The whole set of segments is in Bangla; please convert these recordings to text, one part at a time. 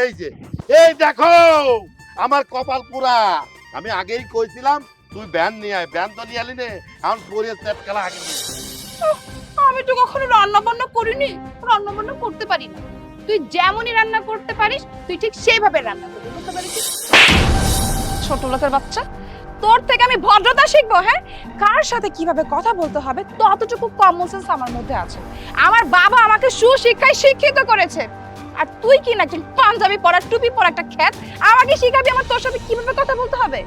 এই যে, এই দেখো, আমার কপাল পুরা। আমি আগেই কইছিলাম, তুই ব্যান নিয়ে আয়, ব্যান তো নিয়ে আলি নে। এখন পরে সেট খেলা আগে আমি তো কখনো রান্না বান্না করিনি রান্না বান্না করতে পারি না। তুই যেমনই রান্না করতে পারিস, তুই ঠিক সেইভাবে রান্না করবি, বুঝতে পারিস ছোট লোকের বাচ্চা, তোর থেকে আমি ভদ্রতা শিখব হ্যাঁ? কার সাথে কীভাবে কথা বলতে হবে, ততটুকু কমন সেন্স আমার মধ্যে আছে। আমার বাবা আমাকে সুশিক্ষায় শিক্ষিত করেছে। আর তুই কি না একজন পাঞ্জাবি পরা, টুপি পরা একটা খ্যাত? আমাকে শিখাবি আমার তোর সাথে কীভাবে কথা বলতে হবে?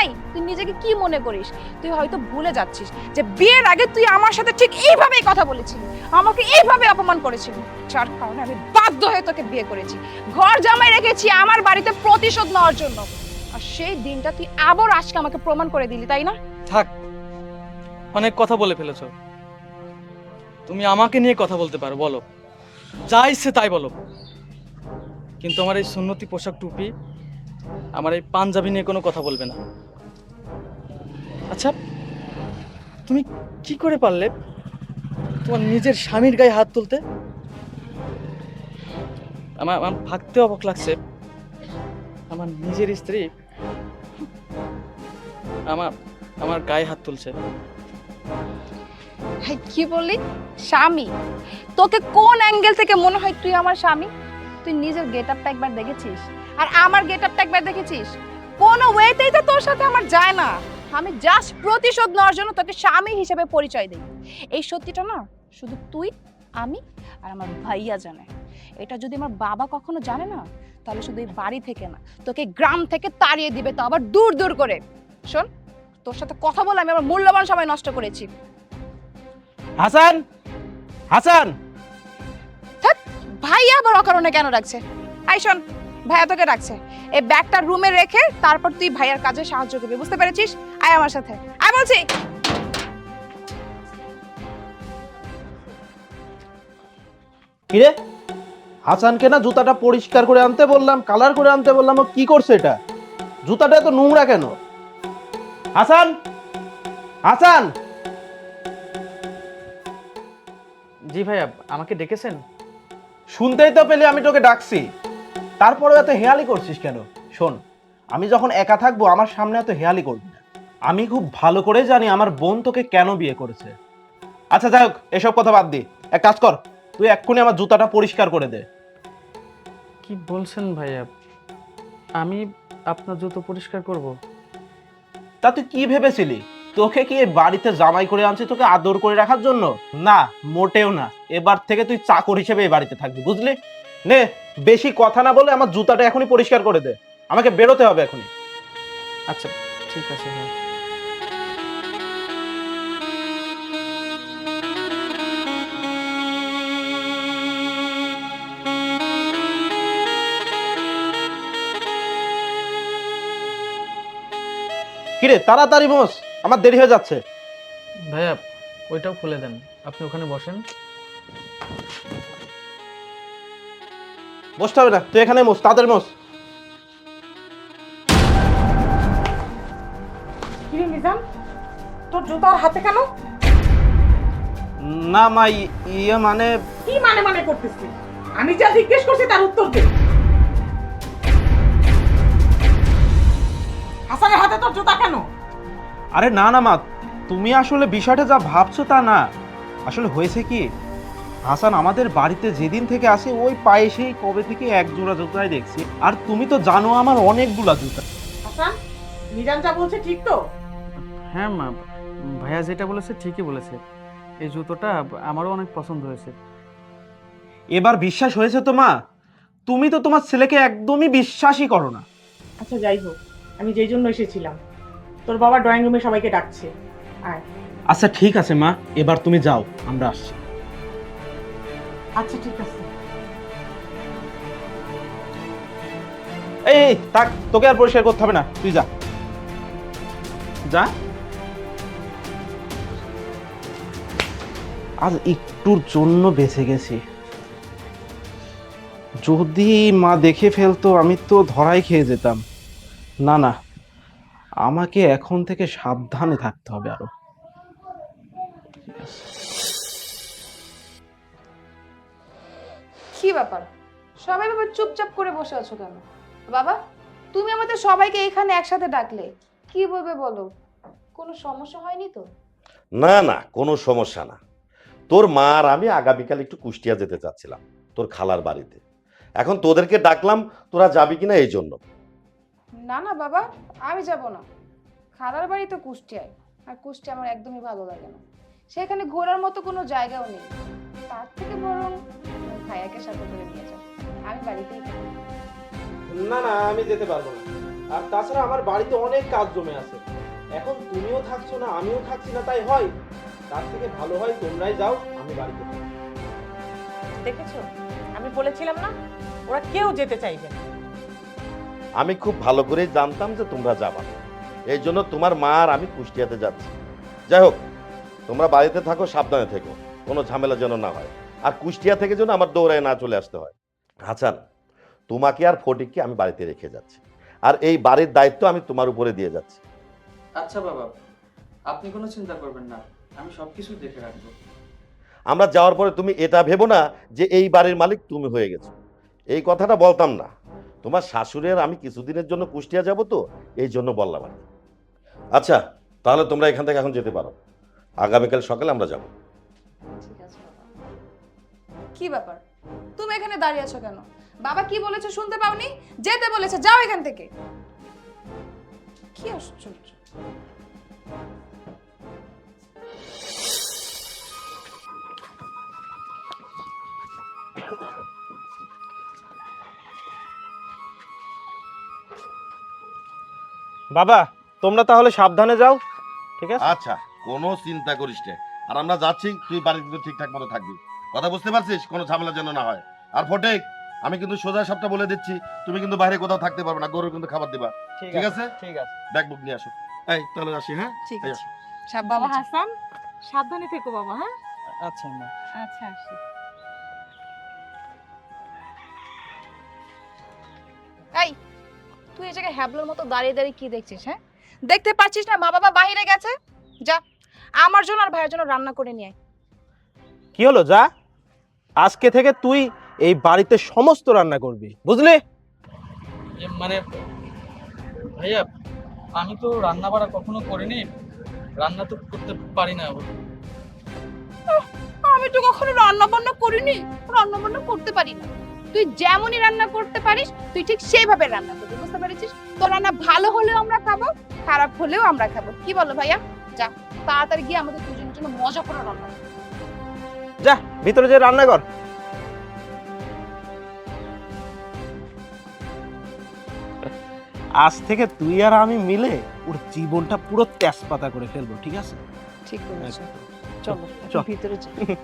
এই, তুই নিজেকে কি মনে করিস? তুই হয়তো ভুলে যাচ্ছিস যে বিয়ের আগে তুই আমার সাথে ঠিক এইভাবেই কথা বলেছিলি। আমাকে এইভাবে অপমান করেছিলি। যার কারণে আমি বাধ্য হয়ে তোকে বিয়ে করেছি। ঘর জামাই রেখেছি আমার বাড়িতে প্রতিশোধ নেওয়ার জন্য। আর সেই দিনটা তুই আবার আজকে আমাকে প্রমাণ করে দিলি, তাই না? থাক, অনেক কথা বলে ফেলেছো। তুমি আমাকে নিয়ে কথা বলতে পারো, বলো। যা ইচ্ছে তাই বলো। কিন্তু আমার এই সুন্নতি পোশাক টুপি আমার এই পাঞ্জাবি নিয়ে কোনো কথা বলবে না। আচ্ছা তুমি কি করে পারলে তোমার নিজের স্বামীর গায়ে হাত তুলতে? আমার আমার ভাবতে অবাক লাগছে। আমার নিজের স্ত্রী আমার আমার গায়ে হাত তুলছে। কি বললি? স্বামী? তোকে কোন অ্যাঙ্গেল থেকে মনে হয় তুই আমার স্বামী? তুই নিজের গেট আপটা একবার দেখেছিস? আর আমার গেট আপটা একবার দেখেছিস? কোনো ওয়েতেই তো তোর সাথে আমার যায় না। আমি জাস্ট প্রতিশোধ নেওয়ার জন্য তোকে স্বামী হিসেবে পরিচয় দিই। এই সত্যিটা না, শুধু তুই, আমি আর আমার ভাইয়া জানে। এটা যদি আমার বাবা কখনো জানে না, তাহলে শুধু এই বাড়ি থেকে না, তোকে গ্রাম থেকে তাড়িয়ে দিবে তো আবার দূর দূর করে। শোন, তোর সাথে কথা বলে আমি আমার মূল্যবান সময় নষ্ট করেছি। হাসান! হাসান! ভাইয়া আবার অকারণে কেন রাখছে আই শোন ভাইয়া তোকে রাখছে এই ব্যাগটা রুমে রেখে তারপর তুই ভাইয়ার কাজে সাহায্য করবি বুঝতে পেরেছিস? আয় আমার সাথে। আয় বলছি। কিরে? হাসানকে না জুতাটা পরিষ্কার করে আনতে বললাম কালার করে আনতে বললাম ও কি করছে এটা? জুতাটা এত নোংরা কেন? হাসান? হাসান? জি ভাইয়া আমাকে ডেকেছেন? শুনতেই তো পেলে আমি তোকে ডাকছি। তারপরে এত হেয়ালি করছিস কেন? শোন আমি যখন একা থাকব আমার সামনে এত হেয়ালি করবি না। আমি খুব ভালো করে জানি আমার বোন তোকে কেন বিয়ে করেছে। আচ্ছা যাই হোক এসব কথা বাদ দি। এক কাজ কর তুই এক্ষুনি আমার জুতাটা পরিষ্কার করে দে। কি বলছেন ভাইয়া? আমি আপনার জুতো পরিষ্কার করব? তা তুই কি ভেবেছিলি? তোকে কি বাড়িতে জামাই করে আনছি তোকে আদর করে রাখার জন্য? না মোটেও না। এবার থেকে তুই চাকর হিসেবে এই বাড়িতে থাকবি বুঝলি? নে বেশি কথা না বলে আমার জুতাটা এখনই পরিষ্কার করে দে। আমাকে বেরোতে হবে এখনই। আচ্ছা ঠিক আছে হ্যাঁ। কিরে তাড়াতাড়ি মোস আমার দেরি হয়ে যাচ্ছে। ভাইয়া ওইটাও খুলে দেন। আপনি ওখানে বসেন। বসতে হবে না তুই এখানে মোস তাদের মোস কিরে নিজাম তোর জুতার হাতে কেন? না মা ই- ইয়ে মানে কি মানে মানে করতেছিস? আমি যা জিজ্ঞেস করছি তার উত্তর দে। হাসানের হাতে তোর জুতা কেন? আরে না না মা তুমি আসলে বিষয়টা যা ভাবছ তা না। আসলে হয়েছে কি হাসান আমাদের বাড়িতে যেদিন থেকে আসে ওই পায়ে সেই কবে থেকে এক জোড়া জুতাই দেখছি। আর তুমি তো জানো আমার অনেকগুলা জুতা। হাসান নিজাম যা বলছে ঠিক তো? হ্যাঁ মা ভাইয়া যেটা বলেছে ঠিকই বলেছে। এই জুতোটা আমারও অনেক পছন্দ হয়েছে। এবার বিশ্বাস হয়েছে তো মা? তুমি তো তোমার ছেলেকে একদমই বিশ্বাসই করো না। আচ্ছা যাই হোক আমি যেই জন্য এসেছিলাম। তোর বাবা ড্রয়িং রুমে সবাইকে ডাকছে। আয়। আচ্ছা ঠিক আছে মা। এবার তুমি যাও আমরা আসছি। আচ্ছা ঠিক আছে। এই থাক তোকে আর পরিষ্কার করতে হবে না। তুই যা। যা। আজ একটুর জন্য বেঁচে গেছি। যদি মা দেখে ফেলতো আমি তো ধরাই খেয়ে যেতাম। না না আমাকে এখন থেকে সাবধানে থাকতে হবে আরও। কি ব্যাপার? সবাই বাবা চুপচাপ করে বসে আছো কেন? বাবা তুমি আমাদের সবাইকে এখানে একসাথে ডাকলে কি বলবে বলো? কোনো সমস্যা হয়নি তো? না না কোনো সমস্যা না। তোর মা আর আমি আগামীকাল একটু কুষ্টিয়া যেতে চাচ্ছিলাম তোর খালার বাড়িতে। এখন তোদেরকে ডাকলাম তোরা যাবি কিনা এই জন্য। না না বাবা আমি যাব না। খালার বাড়ি তো কুষ্টিয়ায় আর কুষ্টিয়া আমার একদমই ভালো লাগে না। সেখানে ঘোরার মতো কোনো জায়গাও নেই। তার থেকে বরং ভাইয়াকে সাথে করে নিয়ে যাও। আমি বাড়িতেই থাকি। না না আমি যেতে পারব না। আর তাছাড়া আমার বাড়িতে অনেক কাজ জমে আছে। এখন তুমিও থাকছো না আমিও থাকছি না তাই হয়। তার থেকে ভালো হয় তোমরাই যাও আমি বাড়িতে দেখেছ? আমি বলেছিলাম না ওরা কেউ যেতে চাইবে না। আমি খুব ভালো করেই জানতাম যে তোমরা যাবা। এই জন্য তোমার মা আর আমি কুষ্টিয়াতে যাচ্ছি। যাই হোক তোমরা বাড়িতে থাকো সাবধানে থেকো। কোনো ঝামেলা যেন না হয়। আর কুষ্টিয়া থেকে যেন আমার দৌড়ায় না চলে আসতে হয়। হাসান তোমাকে আর ফটিককে আমি বাড়িতে রেখে যাচ্ছি। আর এই বাড়ির দায়িত্ব আমি তোমার উপরে দিয়ে যাচ্ছি। আচ্ছা বাবা আপনি কোনো চিন্তা করবেন না। আমি সব কিছু দেখে রাখব। আমরা যাওয়ার পরে তুমি এটা ভেবো না যে এই বাড়ির মালিক তুমি হয়ে গেছো। এই কথাটা বলতাম না। তোমার শাশুড়ের আমি কিছুদিনের জন্য কুষ্টিয়া যাব তো, এই জন্য বললাম আর কি। আচ্ছা তাহলে তোমরা এখান থেকে এখন যেতে পারো। আগামীকাল সকালে আমরা যাব। কি ব্যাপার? তুমি এখানে দাঁড়িয়ে আছো কেন? বাবা কি বলেছে শুনতে পাওনি? যেতে বলেছে, যাও এখান থেকে। কি আশ্চর্য। বাবা তোমরা তাহলে সাবধানে যাও ঠিক আছে? আচ্ছা কোনো চিন্তা করিস না। আর আমরা যাচ্ছি তুই বাড়িতে কিন্তু ঠিকঠাক মতো থাকবি। কথা বুঝতে পারছিস? কোনো ঝামেলা যেন না হয়। আর ফটেক আমি কিন্তু সোজা সবটা বলে দিচ্ছি তুমি কিন্তু বাইরে কোথাও থাকতে পারবে না গরুর কিন্তু খাবার দিবা। ঠিক আছে ঠিক আছে। ব্যাগ বুক নিয়ে আসো। এই তাহলে আসি হ্যাঁ? ঠিক আছে। বাবা হাসান সাবধানে থেকো বাবা হ্যাঁ? আচ্ছা আচ্ছা আসি। তুই এই জায়গায় হ্যাবলোর মতো দাঁড়িয়ে দাঁড়িয়ে কি দেখছিস হ্যাঁ? দেখতে পাচ্ছিস না মা বাবা বাইরে গেছে। যা আমার জন্য আর ভাইয়ের জন্য রান্না করে নিয়ে আয়। কি হলো যা? আজকে থেকে তুই এই বাড়িতে সমস্ত রান্না করবি বুঝলি? মানে ভাইয়া আমি তো রান্না বাড়া কখনো করিনি রান্না তো করতে পারি না। আমি তো কখনো রান্না বান্না করিনি রান্না বান্না করতে পারি না। তুই যেমনই রান্না করতে পারিস তুই ঠিক সেইভাবে রান্না করবি পেরেছিস তোর রান্না ভালো হলেও আমরা খাব খারাপ হলেও আমরা খাব। কি বলো ভাইয়া? যা তাড়াতাড়ি গিয়ে আমাদের দুজনের জন্য মজা করে রান্না। কর। যা ভিতরে যে রান্না কর আজ থেকে তুই আর আমি মিলে ওর জীবনটা পুরো তেজপাতা করে ফেলব ঠিক আছে? ঠিক আছে চলো চল। ভিতরে যাই।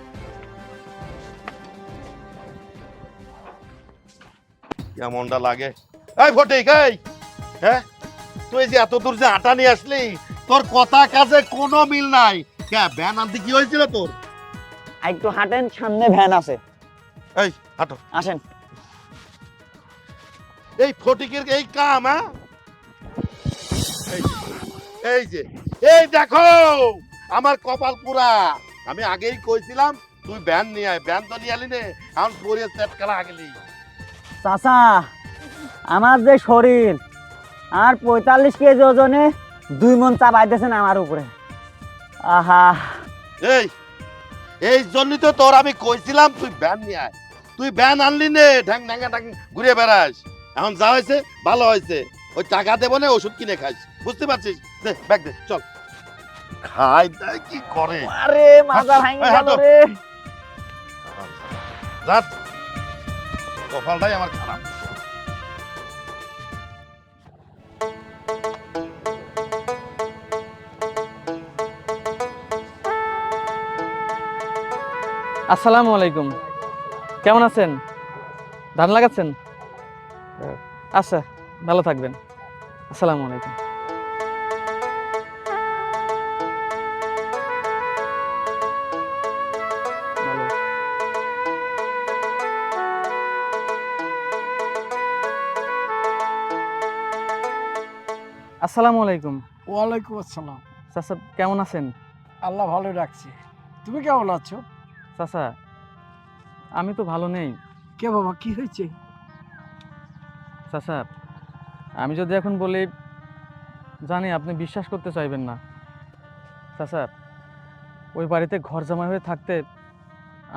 কেমনটা লাগে? এই ফটিক এই। হ্যাঁ? তুই যে এত দূর যে আটা নিয়ে আসলি তোর কথা কাজে কোনো মিল নাই। কে ব্যান আনতে কি হয়েছিল তোর? একটু হাঁটেন সামনে ভ্যান আছে। এই হাঁটো। আসেন। এই ফটিকের এই কাম হ্যাঁ? এই যে, এই দেখো আমার কপাল পুরা। আমি আগেই কইছিলাম তুই ব্যান নিয়ে আয়। ব্যান তো নিয়ে আলি নে এখন পরে সেট খেলা আগেলি। চাচা আমার যে শরীর আর পঁয়তাল্লিশ কেজি ওজনে দুই মন চা বাইতেছেন আমার উপরে। আহা। এই এই জন্যই তো তোর আমি কইছিলাম তুই ব্যান নিয়ে আয়। তুই ব্যান আনলি নে ঢ্যাং ঢ্যাঙ্গা ঢ্যাং ঘুরে বেড়াস। এখন যা হয়েছে ভালো হয়েছে। ওই টাকা দেবো না ওষুধ কিনে খাইস বুঝতে পারছিস? দে ব্যাগ দে চল। খাই দেয় কি করে? আরে মাজা ভাঙি গেল। রে। রাত। কপালটাই আমার খারাপ। আসসালামু আলাইকুম। কেমন আছেন? ধান লাগাচ্ছেন? আচ্ছা ভালো থাকবেন। আসসালামু আলাইকুম। আসসালামু আলাইকুম। ওয়ালাইকুম আসসালাম। চাচা কেমন আছেন? আল্লাহ ভালো রাখছে। তুমি কেমন আছো? চাচা আমি তো ভালো নেই। কে বাবা কি হয়েছে? চাচা আমি যদি এখন বলি জানি আপনি বিশ্বাস করতে চাইবেন না। চাচা ওই বাড়িতে ঘর জামাই হয়ে থাকতে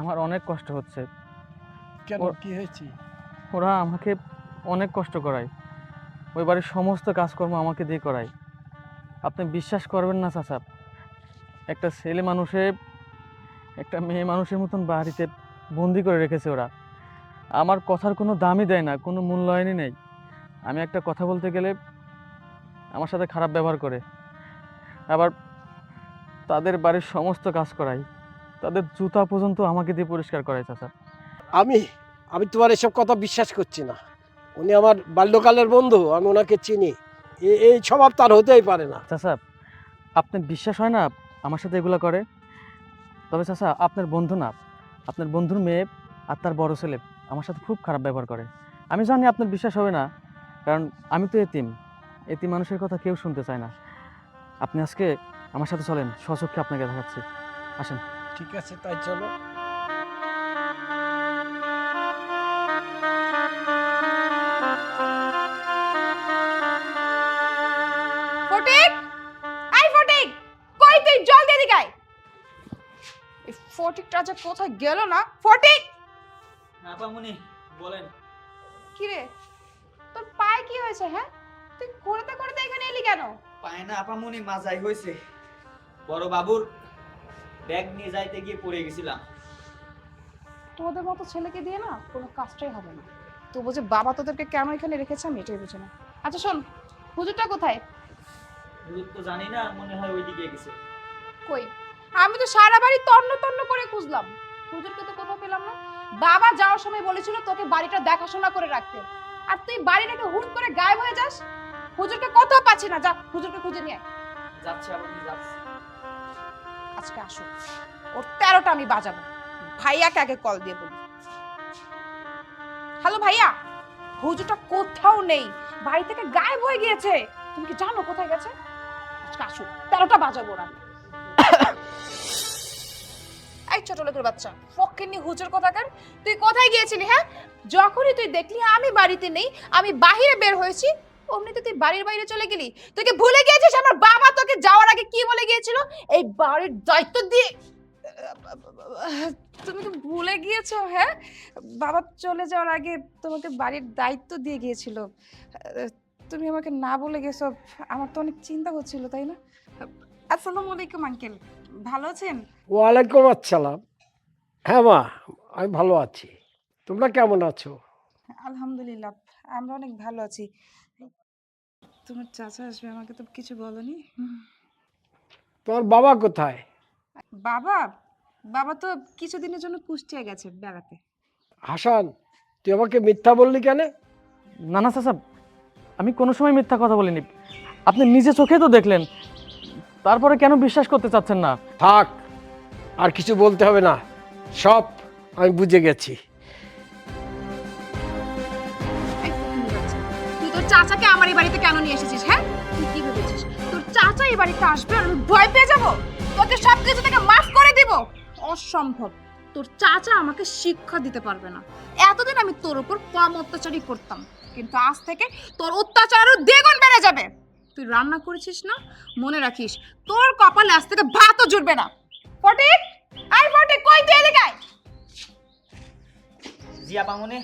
আমার অনেক কষ্ট হচ্ছে। কেন কি হয়েছে? ওরা আমাকে অনেক কষ্ট করায়। ওই বাড়ির সমস্ত কাজকর্ম আমাকে দিয়ে করায়। আপনি বিশ্বাস করবেন না চাচা একটা ছেলে মানুষে একটা মেয়ে মানুষের মতন বাড়িতে বন্দি করে রেখেছে ওরা। আমার কথার কোনো দামই দেয় না কোনো মূল্যায়নই নেই। আমি একটা কথা বলতে গেলে আমার সাথে খারাপ ব্যবহার করে। আবার তাদের বাড়ির সমস্ত কাজ করাই। তাদের জুতা পর্যন্ত আমাকে দিয়ে পরিষ্কার করায় চাচা। আমি আমি তোমার এসব কথা বিশ্বাস করছি না। উনি আমার বাল্যকালের বন্ধু আমি ওনাকে চিনি। এই স্বভাব তার হতেই পারে না। চাচা আপনার বিশ্বাস হয় না আমার সাথে এগুলো করে? তবে চাচা, আপনার বন্ধু না। আপনার বন্ধুর মেয়ে আর তার বড় ছেলে আমার সাথে খুব খারাপ ব্যবহার করে। আমি জানি আপনার বিশ্বাস হবে না, কারণ আমি তো এতিম। এতিম মানুষের কথা কেউ শুনতে চায় না। আপনি আজকে আমার সাথে চলেন সচক্ষে আপনাকে দেখাচ্ছি। আসেন। ঠিক আছে, তাই চলো। কোথায় গেল না? ফটিক আপামনি বলেন। কি রে তোর পায়ে কি হয়েছে হ্যাঁ? তুই করতে করতে এখানে এলি কেন? পায়ে না আপামনি মাজাই হয়েছে। বড় বাবুর ব্যাগ নিয়ে যাইতে গিয়ে পড়ে গেছিলাম। তোদের মতো ছেলেকে দিয়ে না কোনো কাজটাই হবে না। তো বুঝে বাবা তোদেরকে কেন এখানে রেখেছে আমি এটাই বুঝি না। আচ্ছা শোন হুজুরটা কোথায়? হুজুর তো জানি না মনে হয় ওইদিকে গেছে। কই? আমি তো সারা বাড়ি তন্ন তন্ন করে খুঁজলাম। হুজুরকে তো কোথাও পেলাম না। বাবা যাওয়ার সময় বলেছিল তোকে বাড়িটা দেখাশোনা করে রাখতে। আর তুই বাড়ি রেখে হুট করে গায়েব হয়ে যাস? হুজুরকে কোথাও পাচ্ছি না। যা হুজুরকে খুঁজে নিয়ে। যাচ্ছে আপামনি যাচ্ছে। আজকে আসো। ওর তেরোটা আমি বাজাবো। ভাইয়াকে আগে কল দিয়ে বলি। হ্যালো ভাইয়া হুজুরটা কোথাও নেই। বাড়ি থেকে গায়েব হয়ে গিয়েছে। তুমি কি জানো কোথায় গেছে? আজকে আসো। তেরোটা বাজাবো ওরা এই ছোট লোকের বাচ্চা ফকিনি হুজুর কোথাকার তুই কোথায় গিয়েছিলি হ্যাঁ? যখনই তুই দেখলি আমি বাড়িতে নেই, আমি বাইরে বের হয়েছি, অমনিতে তুই বাড়ির বাইরে চলে গেলি। তুই কি ভুলে গিয়েছিস আমার বাবা তোকে যাওয়ার আগে কি বলে গিয়েছিল? এই বাড়ির দায়িত্ব দিয়ে তুমি কি ভুলে গিয়েছো হ্যাঁ? বাবা চলে যাওয়ার আগে তোমাকে বাড়ির দায়িত্ব দিয়ে গিয়েছিল। তুমি আমাকে না বলে গেছো, আমার তো অনেক চিন্তা হচ্ছিল, তাই না? আসসালামু আলাইকুম, আঙ্কেল। ভালো আছেন? ওয়ালাইকুম আসসালাম। হ্যাঁ মা আমি ভালো আছি। তোমরা কেমন আছো? আলহামদুলিল্লাহ আমরা অনেক ভালো আছি। তোমার চাচা আসবে আমাকে তো কিছু বলনি। তোমার বাবা কোথায়? বাবা? বাবা তো কিছুদিনের জন্য কুষ্টিয়া গেছে বেড়াতে। হাসান তুই আমাকে মিথ্যা বললি কেন? না না চাচা আমি কোনো সময় মিথ্যা কথা বলিনি। আপনি নিজে চোখে তো দেখলেন তারপরে কেন বিশ্বাস করতে চাচ্ছেন না? থাক আর কিছু বলতে হবে না। সব আমি বুঝে গেছি। তুই তোর চাচাকে আমার এই বাড়িতে কেন নিয়ে এসেছিস হ্যাঁ? তুই কি ভেবেছিস? তোর চাচা এই বাড়িতে আসবে আর আমি ভয় পেয়ে যাব? তোকে সব কিছু থেকে মাফ করে দিব। অসম্ভব। তোর চাচা আমাকে শিক্ষা দিতে পারবে না। এতদিন আমি তোর উপর কম অত্যাচারই করতাম। কিন্তু আজ থেকে তোর অত্যাচার আরও দ্বিগুণ বেড়ে যাবে। তুই রান্না করেছিস না? মনে রাখিস তোর কপালে আজ থেকে ভাতও জুটবে না। ফটিক আই ফটিক কই তুই এদিকে আয়। জি আপামনি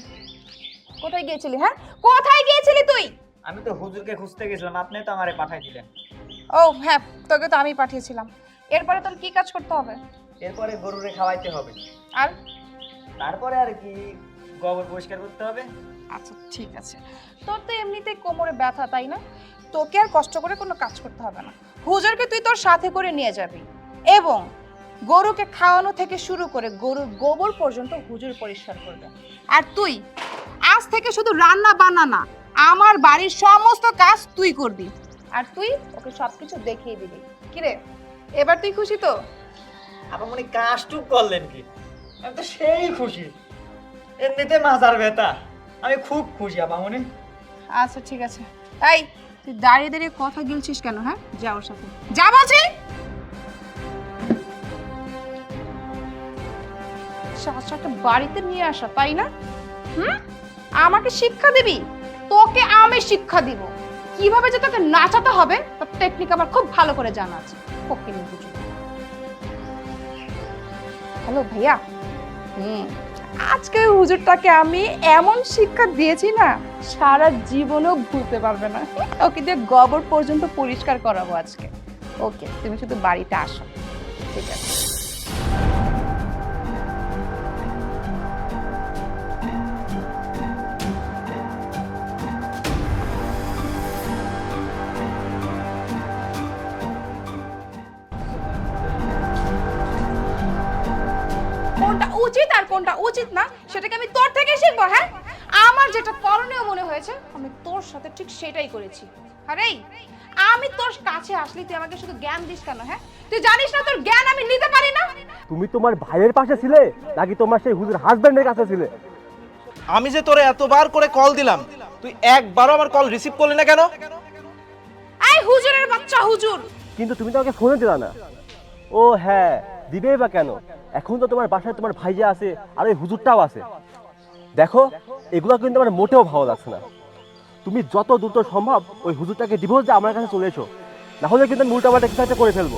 কোথায় গিয়েছিলি হ্যাঁ? কোথায় গিয়েছিলি তুই? আমি তো হুজুরকে খুঁজতে গেছিলাম আপনি তো আমারে পাঠাই দিলেন। ও হ্যাঁ তোকে তো আমি পাঠিয়েছিলাম। এরপরে তোর কি কাজ করতে হবে? এরপরে গরুরে খাওয়াইতে হবে। আর? তারপরে আর কি গোবর পরিষ্কার করতে হবে। আচ্ছা ঠিক আছে। তোর তো এমনিতেই কোমরে ব্যথা তাই না? তোকে আর কষ্ট করে কোনো কাজ করতে হবে না। হুজুরকে তুই তোর সাথে করে নিয়ে যাবি এবং গরুকে খাওয়ানো থেকে শুরু করে গরুর গোবর পর্যন্ত হুজুর পরিষ্কার করবে। আর তুই আজ থেকে শুধু রান্না বান্না না আমার বাড়ির সমস্ত কাজ তুই করবি। আর তুই ওকে সবকিছু দেখিয়ে দিবি। কিরে এবার তুই খুশি তো? আপামনি কাজটুক করলেন কি? আমি তো সেই খুশি। এমনিতে মাজার ব্যথা। আমি খুব খুশি আপামনি আচ্ছা ঠিক আছে। এই, তুই দাঁড়িয়ে দাঁড়িয়ে কথা গিলছিস কেন হ্যাঁ? যা ওর সাথে। যা বলছি! চাচাকে বাড়িতে নিয়ে আসা, তাই না? হুম? আমাকে শিক্ষা দিবি? তোকে আমি শিক্ষা দিব। কীভাবে যে তোকে নাচাতে হবে, তার টেকনিক আমার খুব ভালো করে জানা আছে। ওকে নিয়ে হ্যালো, ভাইয়া? হুম। আজকে হুজুরটাকে আমি এমন শিক্ষা দিয়েছি না, সারা জীবনও ভুলতে পারবে না। ওকে দিয়ে গোবর পর্যন্ত পরিষ্কার করাবো আজকে। ওকে, তুমি শুধু বাড়িতে আসো। ঠিক আছে। সেটাকে আমি তোর থেকে শিখব হ্যাঁ? আমার যেটা করণীয় মনে হয়েছে আমি তোর সাথে ঠিক সেটাই করেছি। আরে আমি তোর কাছে আসলি তুই আমাকে শুধু জ্ঞান দিস কেন হ্যাঁ? তুই জানিস না তোর জ্ঞান আমি নিতে পারি না? তুমি তোমার ভাইয়ের পাশে ছিলে নাকি তোমার সেই হুজুর হাজবেন্ডের কাছে ছিলে? আমি যে তোরে এতবার করে কল দিলাম তুই একবারও আমার কল রিসিভ করলি না কেন? এই হুজুরের বাচ্চা হুজুর! কিন্তু তুমি তো আমাকে ফোনে দিলা না। ও হ্যাঁ। দিবেই বা কেন? এখন তো তোমার বাসায় তোমার ভাইজা আছে, আর ওই হুজুরটাও আছে। দেখো, এগুলো কিন্তু আমার মোটেও ভালো লাগছে না। তুমি যত দ্রুত সম্ভব ওই হুজুরটাকে ডিভোর্স দিয়ে আমার কাছে চলে এসো। না হলে কিন্তু আমি উল্টাপাল্টা কিছু করে ফেলব।